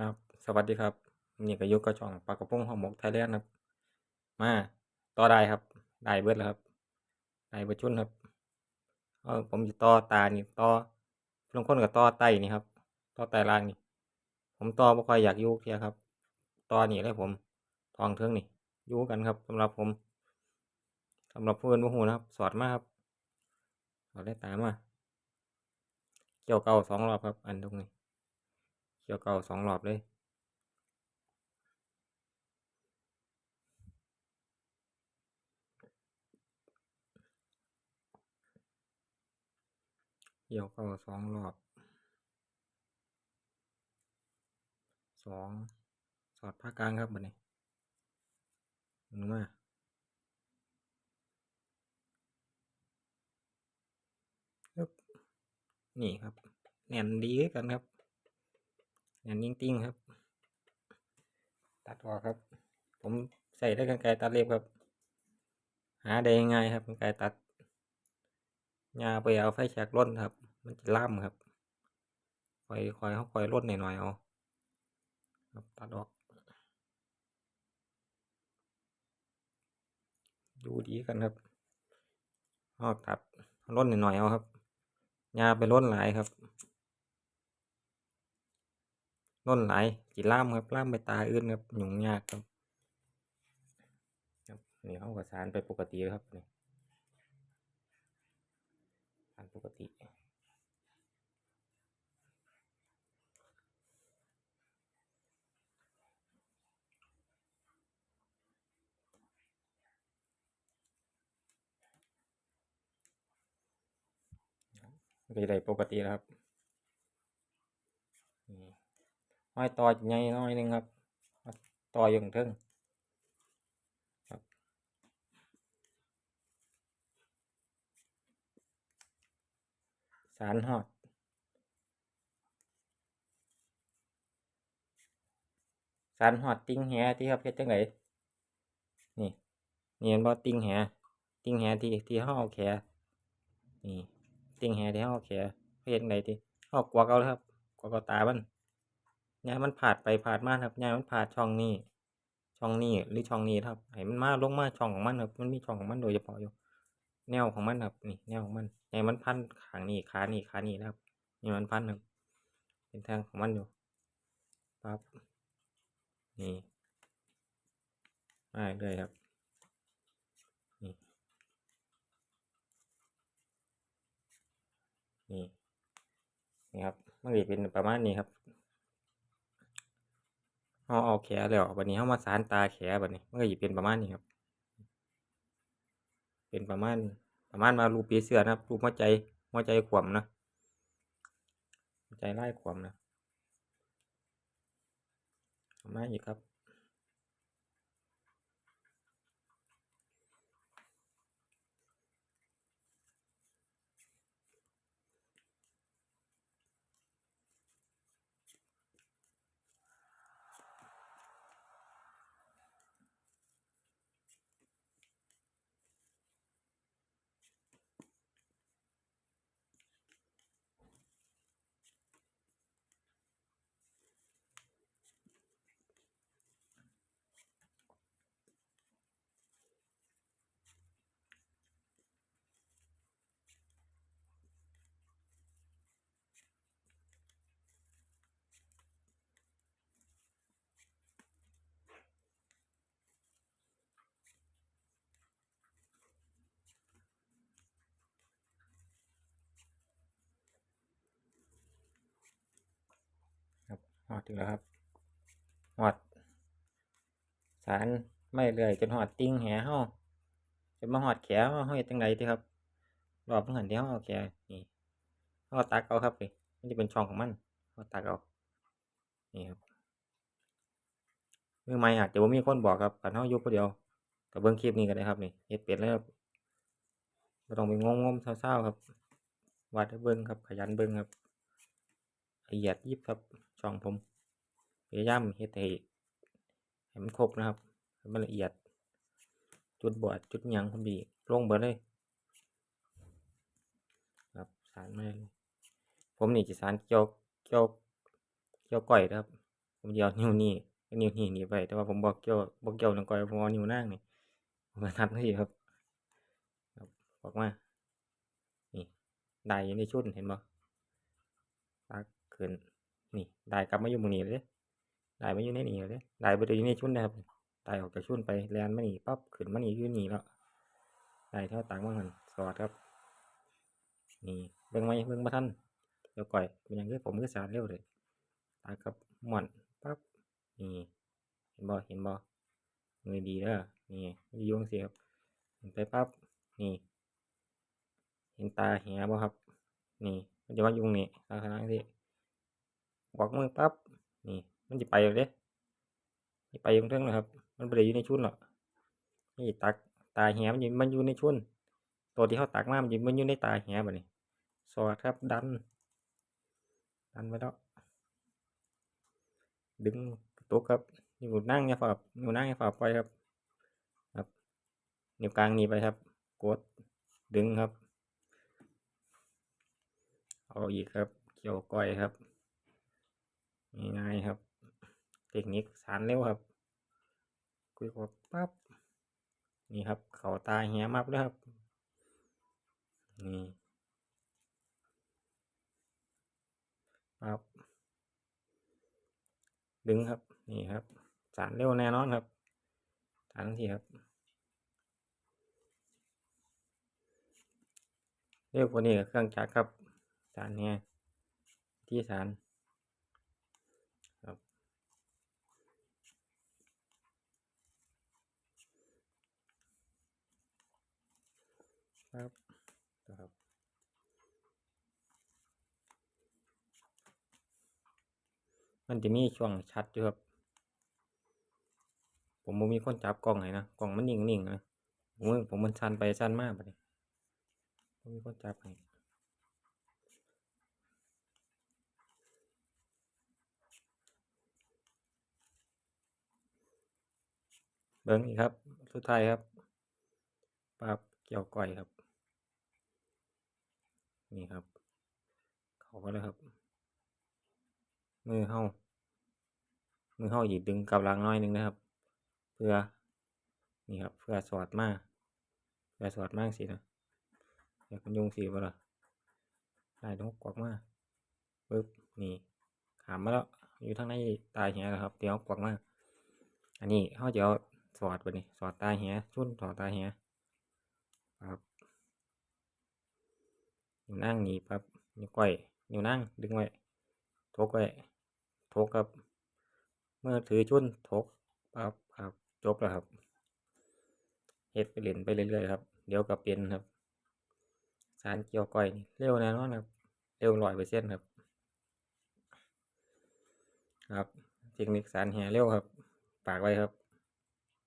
ครับสวัสดีครับนี่ก็ยู่กับช่องปลากระพงห่อหมกไทยแลนด์ครับ มาต่อได้ครับ ได้เบิดแล้วครับ ได้เบิดชุนครับเออผมจะต่อตานี่ต่อบางคนก็ต่อไตนี่ครับต่อไตล่างนี่ ผมต่อบ่ค่อยอยากยู่เทียครับต่อนี่เลยผมทองเทิงนี่ยู่กันครับสำหรับผมสำหรับผู้อื่อนบ่ฮู้นะครับ สอดมาครับสอดได้ตามมาเกี่ยวเก่าสองรอบครับ อันตรงนี้ กี่ยวเก่าสองรอบเลย เกี่ยวเก่าสองรอบสองสอดผ้ากลางครับบัดนี้หนึ่งมานี่ครับแน่นดีกันครับ แน่นยิ่งติ้งครับ ตัดออกครับ ผมใส่ได้กรรไกตัดเล็บครับ หาได้ง่ายครับกรรไกตัดยาไปเอาไฟแฉกร่นครับ มันจะล่ำครับคอยคอยเขาคอยร่นหน่อยๆเอาครับตัดออก ดูดีกันครับออกตัดร่นหน่อยๆเอาครับยาไปร่นหลายครับ ร่นหลจีล่ามครับล่ามไปตาอื่นครับหยุ่งยากครับครับนี่เขาก็สารไปปกติครับนี่สารปกติก็จะได้ปกติแล้วครับนี่ ห้อยต่อใหญ่น้อยหนึงครับต่ออยู่างเทิงครับสารหอดสารหอดติ้งแหที่ครับเฮ็ดจังไดนี่นี่เห็นบ่ติ้งแหติ้งแหที่ที่เฮาเอแขนี่ติ้งแหที่เฮาเอแขเฮ็ดจังไดติเฮากวักเอาเลยครับกวักเอาตามัน ย่าให้มันผาดไปผาดมาครับย่าให้มันผาดช่องนี้ ช่องนี้หรือช่องนี้ครับให้มันมาลงมาช่องของมันครับมันมีช่องของมันโดยเฉพาะอยู่ แนวของมันครับนี่แนวของมันย่าให้มันพันขางนี้ขานี้ขานี้นะครับนี่มันพันครับเป็นทางของมันอยู่ปั๊บนี่มาเรื่อยครับนี่นี่นี่ครับมันจะเป็นประมาณนี้ครับ เราเอาแขนแล้วบัดนี้เรามาสานตาแขนบัดนี้มันก็จะเป็นประมาณนี้ครับ เป็นประมาณประมาณมารูปปีเสือนะครับรูปหัวใจหัวใจขวมนะหัวใจไล่ขวมนะประมาณนี้ครับ หอดถึงแล้วครับหอด สารไม่เรื่อยจนหอดติ่งแหเฮาจนมาหอดแขวเฮาเฮ็ดจังไดติครับรอบเพิ่งหันที่เฮาเอาแขนี่เฮาตักเอาครับนี่มันจะเป็นช่องของมันเฮาตักเอานี่ครับมือใหม่อาจจะบ่มีคนบอกครับคันเฮาอยู่ผู้เดียวก็เบิ่งคลิปนี้ก็ได้ครับนี่เฮ็ดเป็นแล้วครับบ่ต้องไปงมๆเซาๆครับวัดเบิ่งครับขยันเบิ่งครับ ละเอียดยิบครับช่องผมพยายามเฮ็ดให้ให้มันครบนะครับให้มันละเอียด จุดบอดจุดยังผมดีลงเบิดเลยครับสารไม่เลยผมนี่จะสารเกี่ยวเกี่ยวเกี่ยวก้อยครับ ผมจะเอานิ้วนี้นิ้วนี้หนีบไปแต่ว่าผมบอกเกี่ยวบอกเกี่ยวนังก้อยผมเอานิ้วนางนี่ผมมาทัดนี่ครับครับออกมานี่ได้ยู่ในชุดเห็นบ่ตัก ขึ้น นี่ได้กลับมาอยู่ตรงนี้เลยเด้ได้มาอยู่ในนี่เลยด้ได้ไปอยู่ในชุดนะครับได้ออกจากชุดไปแลนมานี่ปั๊บขึ้นมานี่อยู่นี่แล้วได้เท่าตังมาหันสอดครับ นี่เบิ่งไหมเบิ่งบ่ทันเดี๋ยวก่อยเป็นอย่างนี้ผมก็สารเร็วเลยตากับหม่อนปั๊บนี่เห็นบ่เห็นบ่มือดีเด้อนี่อยู่งซี่ครับเห็นไปปั๊บนี่ เห็นตาแหบ่ครับ นี่มันจะมายู่งนี้ลักษณะนี้ บอกมือปั๊บนี่ มันจะไปเลยเด้สิไปอยู่เทิงนะครับ มันบ่ได้อยู่ในชุดหรอกนี่ตักตาแหมันอยู่มันอยู่ในชุดตัวที่เขาตักมามันอยู่มันอยู่ในตาแหบัดนี้สอดครับดัน ดันไว้แล้วดึงตุกครับนิ้วนั่งอย่าฝ่านิ้วนั่งอย่าฝ่าปครับ ครับนิ้วกลางหนี้ไปครับ กดดึงครับ เอาอีกครับ เกี่ยวก้อยครับ ง่ายๆครับ เทคนิคสารเร็วครับคุยกดปั๊บนี่ครับ เขาตาแห้มับเลยครับ นี่ปั๊บดึงครับ นี่ครับ สารเร็วแน่นอนครับสารทันทีครับ เร็วกว่านี้ก็เครื่องจักรครับสารเนี่ยที่สารครับ ครับครับมันจะมีช่วงชัดอยู่ครับ ผมบ่มีคนจับกล้องให้นะ กล้องมันนิ่งๆนะผมผมมันชันไปชันมาบัดนี้บ่มีคนจับให้เบิ่งอีกครับ สุดท้ายครับปราบ เกี่ยวก้อยครับ นี่ครับ เขาไปแล้วครับ มือเฮามือเฮาหยิบดึงกับลังน้อยหนึงนะครับ เพื่อ นี่ครับ เพื่อสอดมากเพื่อสอดมาจั่งซี้นะอยากมันยุงสิบ่ล่ะได้นกกวักมาปึ๊บนี่ขามมาแล้วอยู่ทางในตาแหแล้วครับ เดี๋ยวกวักมาอันนี้เฮาจะเอาสอดบัดนี้สอดตาแหชุนสอดตาแห ครับนิ้วนางหนีบครับนิ้วก้อยนิ้วนางดึงไว้ทกไว้ทกครับ เมื่อถือชุนทกปั๊บครับจบแล้วครับเฮ็ดไปเล่นไปเรื่อยๆครับเดี๋ยวก็เป็นครับ สารเกี่ยวก้อยเร็วแน่นอนครับเร็ว100%ครับ ครับเทคนิคสารแห่เร็วครับฝากไว้ครับ